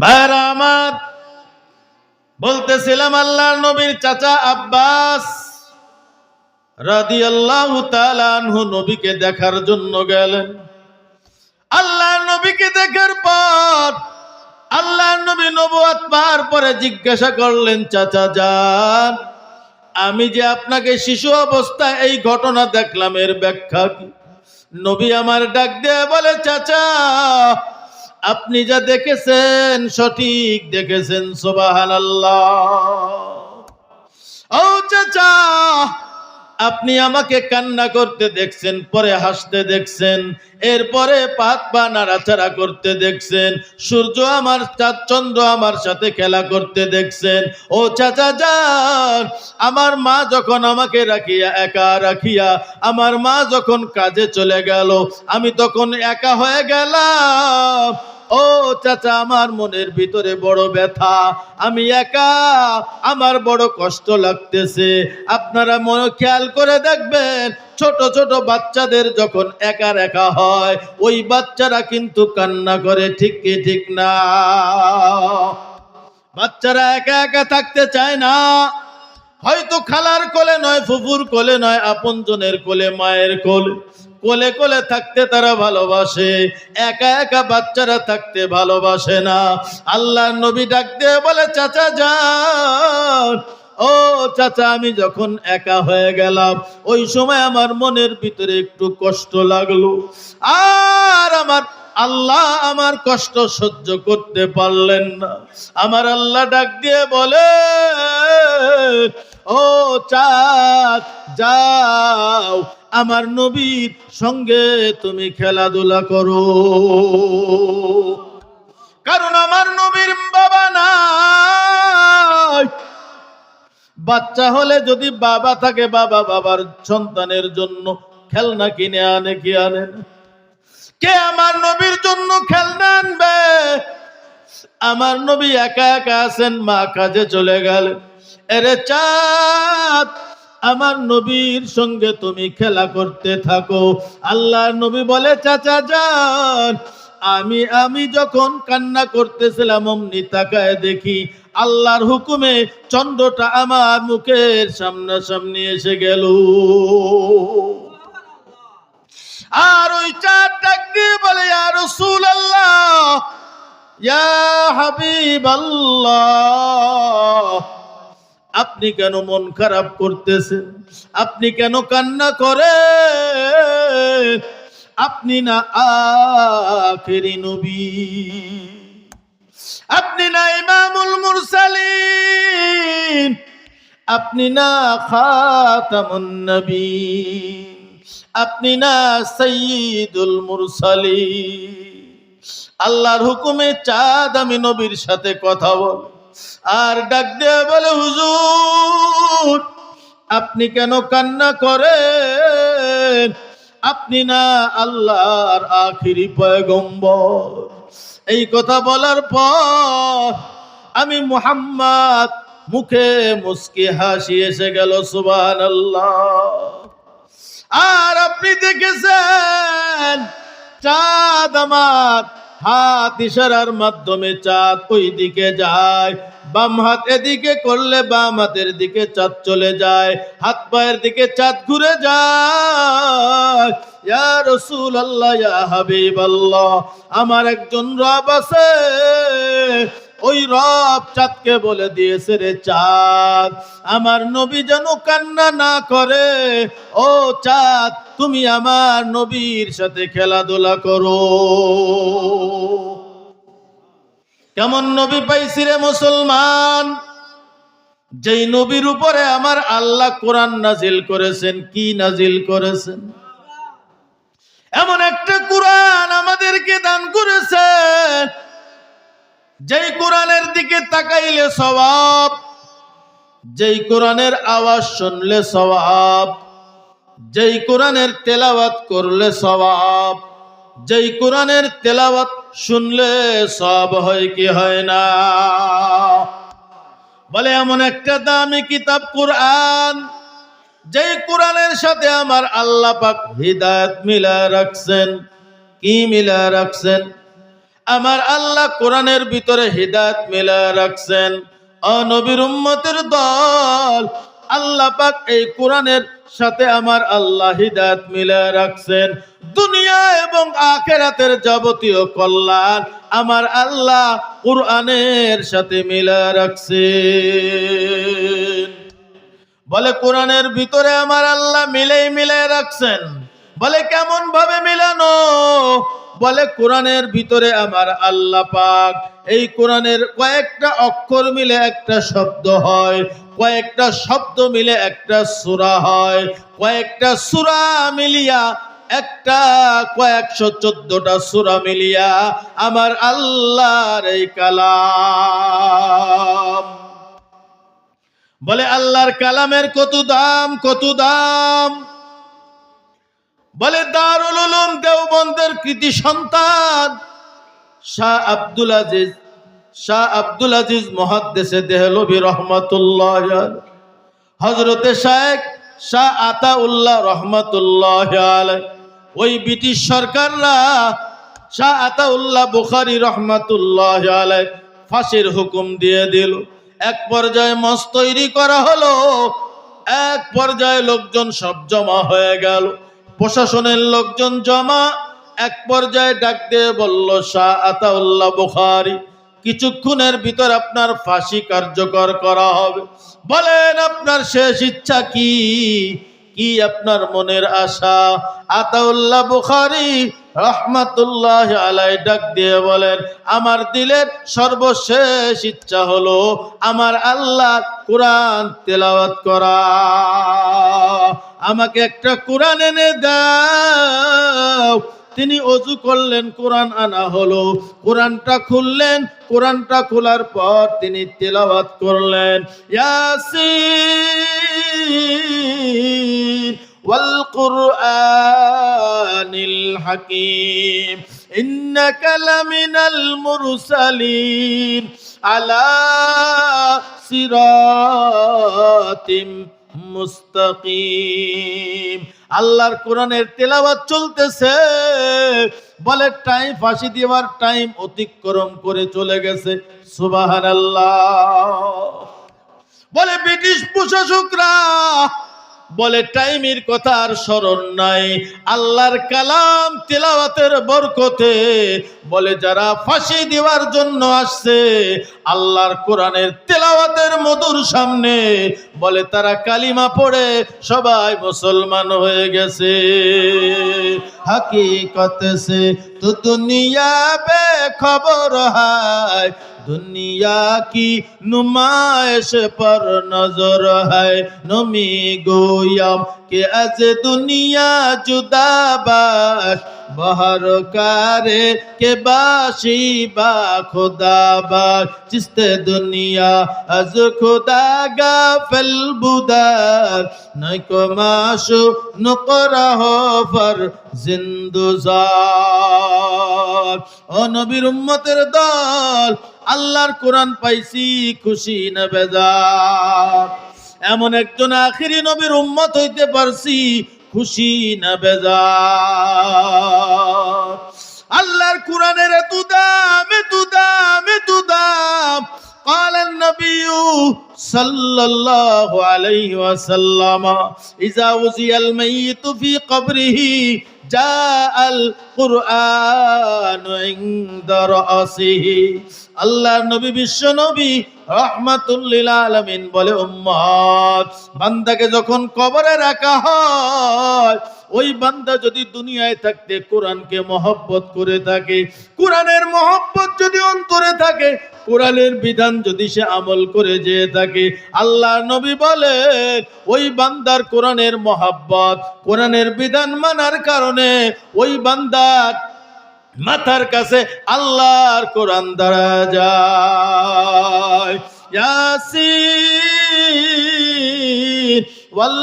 ভাইরা আমার, বলতেছিলাম আল্লাহর নবীর চাচা আব্বাস রাদিয়াল্লাহু তাআলা আনহু নবীকে দেখার জন্য গেলেন। আল্লাহর নবীকে দেখার পর, আল্লাহর নবী নবুয়াত পাওয়ার পরে জিজ্ঞাসা করলেন, চাচা যান আমি যে আপনাকে শিশু অবস্থায় এই ঘটনা দেখলাম, এর ব্যাখ্যা কি? নবী আমার ডাক দিয়ে বলে, চাচা আপনি যা দেখেছেন সঠিক দেখেছেন সোবাহান ও চাচা আপনি আমাকে কান্না করতে দেখছেন, পরে হাসতে দেখছেন, এরপরে পাত পা নাড়াচাড়া করতে দেখছেন, সূর্য আমার চাঁদ, চন্দ্র আমার সাথে খেলা করতে দেখছেন, ও চাচা যান, আমার মা যখন আমাকে রাখিয়া, একা রাখিয়া, আমার মা যখন কাজে চলে গেল, আমি তখন একা হয়ে গেলাম। ও চাচা, আমার মনের ভিতরে বড় ব্যথা। আমি একা, আমার বড় কষ্ট লাগতেছে। আপনারা মনে, খেয়াল করে দেখবেন, ছোট ছোট বাচ্চাদের যখন একা একা হয়, ওই বাচ্চারা কিন্তু কান্না করে, ঠিক কি ঠিক না? বাচ্চারা একা একা থাকতে চায় না। হয়তো খালার কোলে নয়, ফুফুর কোলে নয়, আপনজনের কোলে, মায়ের কোলে। কোলে কোলে থাকতে তারা ভালোবাসে। একা একা বাচ্চারা থাকতে ভালোবাসে না। আল্লাহ নবী ডাক দিয়ে বলে, চাচা, যান। ও চাচা, আমি যখন একা হয়ে গেলাম, ওই সময় আমার মনের ভিতরে একটু কষ্ট লাগল। আর আমার আল্লাহ আমার কষ্ট সহ্য করতে পারলেন না। আমার আল্লাহ ডাক দিয়ে বলে, ও চাঁদ যাও। আমার নবীর সঙ্গে তুমি খেলাধুলা করো। কারণ আমার নবীর বাবা নাই। বাচ্চা হলে যদি বাবা থাকে, বাবা বাবার সন্তানের জন্য খেলনা কিনে আনে, কি আনে কে আমার নবীর জন্য খেলনা আনবে? আমার নবী একা একা আছেন, মা কাজে চলে গেলেন। এরে চাঁদ আমার নবীর সঙ্গে তুমি খেলা করতে থাকো। আল্লাহ নবী বলে, চাচা, যান। আমি আমি যখন কান্না করতেছিলাম, অমনি তাকায় দেখি আল্লাহর হুকুমে চন্দ্রটা আমার মুখের সামনাসামনি এসে গেল। আর ওই চার বলে আর রসুল আল্লাহ ইয়া হাবিব আল্লাহ আপনি কেন মন খারাপ করতেছেন? আপনি কেন কান্না করে আপনি না আখেরি নবী। আপনি না ইমামুল মুরসালিন। আপনি না খাতামুন নবীন আপনি না সঈদুল মুরসালিন। আল্লাহর হুকুমে চাঁদ আমি নবীর সাথে কথা বল। আর ডাক দিয়ে বলে, হুজুর, আপনি কেন কান্না করেন? আপনি না আল্লাহর আখিরি পয়গম্বর। এই কথা বলার পর আমি মুহাম্মদ মুখে মুস্কি হাসি এসে গেল সুবান আর আপনি দেখেছেন, চাঁদ আমার হাত ইশারার মাধ্যমে চাঁদ ওই দিকে যায়, বাম হাত এদিকে করলে বাম হাতের দিকে চাঁদ চলে যায়, হাত পায়ের দিকে চাঁদ ঘুরে যায়। ইয়া রসুল আল্লাহ ইয়া হাবিব আল্লাহ আমার একজন রব আছে ওই রব চাঁদকে বলে দিয়েছে রে চাঁদ, আমার নবী যেন কান্না না করে। ও চাঁদ, তুমি আমার নবীর সাথে খেলাধুলা করো। কেমন নবী পাইছি রে মুসলমান? যেই নবীর উপরে আমার আল্লাহ কোরআন নাজিল করেছেন, কি নাজিল করেছেন? এমন একটা কোরআন আমাদেরকে দান করেছেন যেই কোরআনের দিকে তাকাইলে স্বভাব যেই কোরআনের আওয়াজ শুনলে স্বভাব যেই কোরআনের তেলাওয়াত করলে স্বভাব যেই কোরআনের তেলাওয়াত শুনলে সব হয় কি হয় না? বলে এমন একটা দামি কিতাব কোরআন, যেই কোরআনের সাথে আমার আল্লাহ পাক হৃদায়ত মিলা রাখছেন। কি মিলা রাখছেন? আমার আল্লাহ কোরআনের ভিতরে হৃদায়ত মিলা রাখছেন। অনবীর উম্মতের দল, আল্লাহ পাক এই কোরআনের সাথে আমার আল্লাহ হিদাত মিলে রাখছেন। দুনিয়া এবং আখেরাতের যাবতীয় কল্যাণ আমার আল্লাহ কোরআনের সাথে মিলা রাখছেন। বলে কোরআনের ভিতরে আমার আল্লাহ মিলেই মিলে রাখছেন। বলে কেমন ভাবে মিলানো? বলে কোরআনের ভিতরে আমার আল্লাহ পাক। এই কোরআনের কয়েকটা অক্ষর মিলে একটা শব্দ হয়, কয়েকটা শব্দ মিলে একটা সূরা হয়, কয়েকটা সূরা মিলিয়া একটা, কয়েকশো চোদ্দটা সূরা মিলিয়া আমার আল্লাহর এই কালাম। বলে আল্লাহর কালামের কত দাম কত দাম। বলে, দারুল উলুম, দেওবন্দের কৃতি সন্তান। শাহ আব্দুল আজিজ, শাহ আব্দুল আজিজ মহাদ্দেশে দেহলবি রহমতুল্লাহ হজরতে শায়েক শাহ আতাউল্লাহ রহমতুল্লাহ ওই ব্রিটিশ সরকাররা শাহ আতাউল্লাহ বুখারি রহমতুল্লাহ আলাই ফাঁসির হুকুম দিয়ে দিল। এক পর্যায়ে মস তৈরি করা হলো, এক পর্যায়ে লোকজন সব জমা হয়ে গেল। প্রশাসনের লোকজন জমা, এক পর্যায়ে ডাক দিয়ে বলল, শাহ আতাউল্লাহ বুখারি, কিছুক্ষণের ভিতর আপনার ফাঁসি কার্যকর করা হবে। বলেন, আপনার শেষ ইচ্ছা কি? কি আপনার মনের আশা? আতাউল্লাহ বুখারি রহমাতুল্লাহ আলাই ডাক দিয়ে বলেন, আমার দিলের সর্বশেষ ইচ্ছা হলো আমার আল্লাহ কোরআন তেলাওয়াত করা। আমাকে একটা কোরআন এনে দাও। তিনি অজু করলেন, কোরআন আনা হলো। কোরআনটা খুললেন, কোরআনটা খোলার পর তিনি তেলাবাত করলেন হাকিম আলা মুস্তাকিম। আল্লাহর কোরআনের তেলাওয়াত চলতেছে। বলে টাইম, ফাঁসি দেওয়ার টাইম অতিক্রম করে চলে গেছে। সুবহানাল্লাহ। বলে ব্রিটিশ প্রশাসকরা বলে, টাইমের কথা আর স্মরণ নাই। আল্লাহর কালাম তেলাওয়াতের বরকতে। বলে, যারা ফাঁসি দেওয়ার জন্য আসছে, আল্লাহর কোরআনের তেলাওয়াতের মধুর সামনে। বলে, তারা কালিমা পড়ে সবাই মুসলমান হয়ে গেছে। হাকিকত সে তো দুনিয়া বে খবর হায়। दुनिया की नुमाइश पर नजर है नमी गोयम के अज दुनिया जुदा बाश बहर कारे के बाशी बा खुदा बाश चिस्ते दुनिया अज खुदा गाफिल बुदार नको माशु नुकरा हो फर জিন্দুজার ও নবীর উম্মতের দল আল্লাহর কোরআন পাইছি, খুশি না বেজার। এমন একজন আখিরি নবীর উম্মত হইতে পারছি, খুশি না বেজার। আল্লাহর কোরআনের এত দাম এত দাম এত দাম। قال النبي صلى الله عليه وسلم إذا وزي الميت في قبره جاء القرآن عند رأسه আল্লাহ নবী বিশ্ব নবী রহমাতুল্লিল আলমিন বলে উম্মত বান্দাকে যখন কবরে রাখা হয় ওই বান্দা যদি দুনিয়ায় থাকতে কোরআনকে মহব্বত করে থাকে কোরআনের মহব্বত যদি অন্তরে থাকে কোরআনের বিধান যদি সে আমল করে যেয়ে থাকে আল্লাহ নবী বলে, ওই বান্দার কোরআনের মহাব্বত, কোরআনের বিধান মানার কারণে ওই বান্দার মাথার কাছে আল্লাহর কোরআন দ্বারা যায়। ইয়াসিন ওয়াল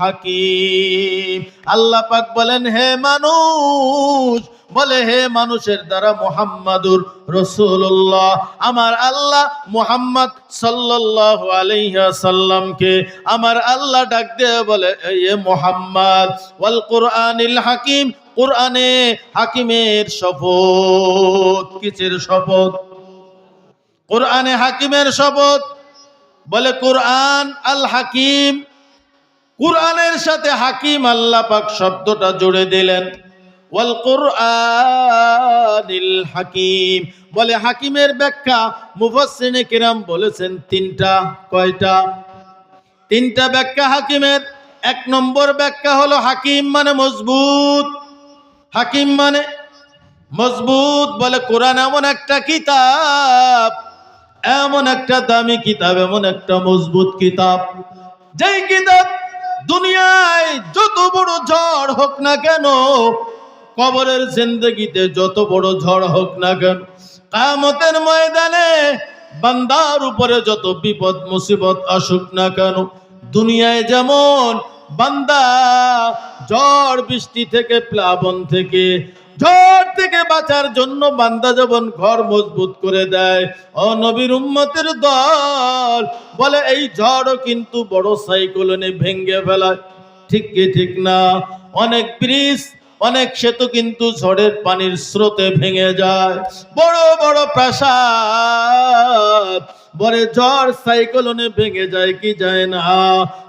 হাকিম আল্লাহ পাক বলেন, হে মানুষ, বলে, হে মানুষের দ্বারা মোহাম্মদুর রসুল্লাহ আমার আল্লাহ মোহাম্মদ সাল্লাল্লাহু আলাইহি সাল্লামকে আমার আল্লাহ ডাক দিয়ে বলে, এ মোহাম্মদ ওয়াল কোরআনিল হাকিম কোরআনে হাকিমের শপথ। কিসের শপথ? কোরআনে হাকিমের শপথ? বলে, কোরআন আল হাকিম। কোরআনের সাথে হাকিম আল্লাহ পাক শব্দটা জুড়ে দিলেন। ওয়াল কোরআনিল হাকিম। বলে, হাকিমের ব্যাখ্যা মুফাসসিনে কিরাম বলেছেন তিনটা, কয়টা? তিনটা ব্যাখ্যা হাকিমের। এক নম্বর ব্যাখ্যা হলো, হাকিম মানে মজবুত। হাকিম মানে মজবুত। বলে, কোরআন এমন একটা কিতাব এমন একটা দামি কিতাব, এমন একটা মজবুত কিতাব। যেই কিতাব দুনিয়ায় যত বড় ঝড় হোক না কেন, কবরের জিন্দগিতে যত বড় ঝড় হোক না কেন কামতের ময়দানে বান্দার উপরে যত বিপদ, মুসিবত আসুক না কেন, দুনিয়ায় যেমন বান্দা ঝড় বৃষ্টি থেকে, প্লাবন থেকে ঝড় থেকে বাঁচার জন্য বান্দা যেমন ঘর মজবুত করে দেয়, ও নবীর উম্মতের দল বলে, এই ঝড়ও কিন্তু বড় সাইক্লোনে ভেঙ্গে ফেলায়। ঠিক কি ঠিক না? অনেক ব্রিজ, অনেক সেতু কিন্তু ঝড়ের পানির স্রোতে ভেঙে যায়। বড় বড় প্রাসাদ বলে ঝড় সাইক্লোনে ভেঙে যায় কি যায় না।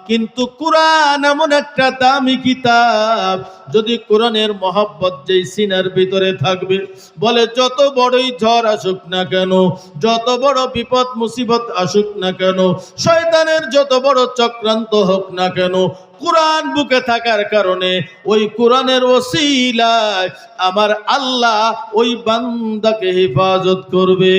কিন্তু কোরআন এমন একটা দামি কিতাব, যদি কোরআনের মহব্বত যেই সিনার ভিতরে থাকবে, বলে যত বড়ই ঝড় আসুক না কেন, যত বড় বিপদ, মুসিবত আসুক না কেন, শয়তানের যত বড় চক্রান্ত হোক না কেন, কোরআন বুকে থাকার কারণে ওই কোরআনের ওসিলায় আমার আল্লাহ ওই বান্দাকে হেফাজত করবে